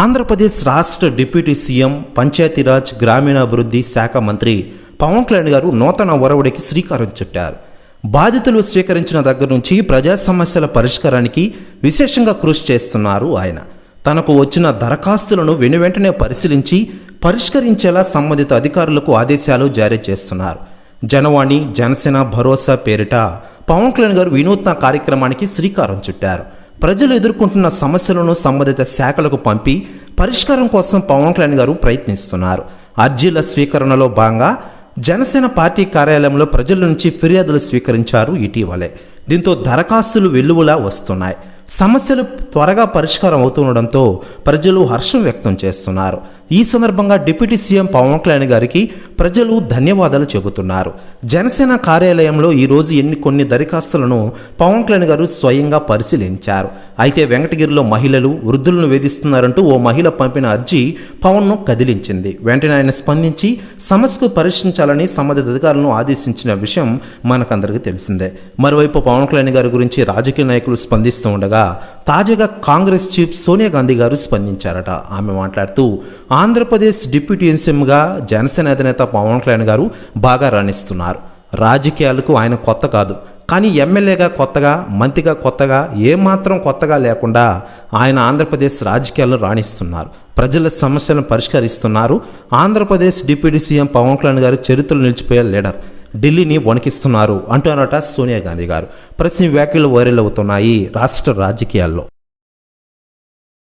ఆంధ్రప్రదేశ్ రాష్ట్ర deputy CM Panchayati Raj గ్రామీణాభివృద్ధి శాఖ మంత్రి పవన్ కళ్యాణ్ గారు నూతన ఒరవడికి శ్రీకారం చుట్టారు. బాధితులు స్వీకరించిన దగ్గర నుంచి ప్రజా సమస్యల పరిష్కారానికి విశేషంగా కృషి చేస్తున్నారు ఆయన. తనకు వచ్చిన దరఖాస్తులను వెనువెంటనే పరిశీలించి పరిష్కరించేలా సంబంధిత అధికారులకు ఆదేశాలు జారీ చేస్తున్నారు. జనవాణి జనసేన భరోసా పేరిట పవన్ కళ్యాణ్ గారు వినూత్న కార్యక్రమానికి శ్రీకారం చుట్టారు. ప్రజలు ఎదుర్కొంటున్న సమస్యలను సంబంధిత శాఖలకు పంపి పరిష్కారం కోసం పవన్ కళ్యాణ్ గారు ప్రయత్నిస్తున్నారు. అర్జీల స్వీకరణలో భాగంగా జనసేన పార్టీ కార్యాలయంలో ప్రజల నుంచి ఫిర్యాదులు స్వీకరించారు ఇటీవలే. దీంతో దరఖాస్తులు వెల్లువలా వస్తున్నాయి. సమస్యలు త్వరగా పరిష్కారం అవుతుండడంతో ప్రజలు హర్షం వ్యక్తం చేస్తున్నారు. ఈ సందర్భంగా డిప్యూటీ సీఎం పవన్ కళ్యాణ్ గారికి ప్రజలు ధన్యవాదాలు చెబుతున్నారు. జనసేన కార్యాలయంలో ఈరోజు ఎన్ని కొన్ని దరఖాస్తులను పవన్ కళ్యాణ్ గారు స్వయంగా పరిశీలించారు. అయితే వెంకటగిరిలో మహిళలు వృద్ధులను వేధిస్తున్నారంటూ ఓ మహిళ పంపిన అర్జీ పవన్ను కదిలించింది. వెంటనే ఆయన స్పందించి సమస్యకు పరిష్కరించాలని సంబంధిత అధికారులను ఆదేశించిన విషయం మనకందరికీ తెలిసిందే. మరోవైపు పవన్ కళ్యాణ్ గారి గురించి రాజకీయ నాయకులు స్పందిస్తూ ఉండగా తాజాగా కాంగ్రెస్ చీఫ్ సోనియా గాంధీ గారు స్పందించారట. ఆమె మాట్లాడుతూ ఆంధ్రప్రదేశ్ డిప్యూటీ ఎన్సీఎంగా జనసేన అధినేత పవన్ కళ్యాణ్ గారు బాగా రాణిస్తున్నారు రాజకీయాలకు ఆయన కొత్త కాదు. కానీ ఎమ్మెల్యేగా కొత్తగా మంత్రిగా కొత్తగా ఏమాత్రం కొత్తగా లేకుండా ఆయన ఆంధ్రప్రదేశ్ రాజకీయాల్లో రాణిస్తున్నారు ప్రజల సమస్యలను పరిష్కరిస్తున్నారు. ఆంధ్రప్రదేశ్ డిప్యూటీ సీఎం పవన్ కళ్యాణ్ గారు చరిత్రలో నిలిచిపోయే లీడర్ ఢిల్లీని వణికిస్తున్నారు అంటున్నారట సోనియా గాంధీ గారు. ప్రతి వ్యాఖ్యలు వైరల్ అవుతున్నాయి రాష్ట్ర రాజకీయాల్లో.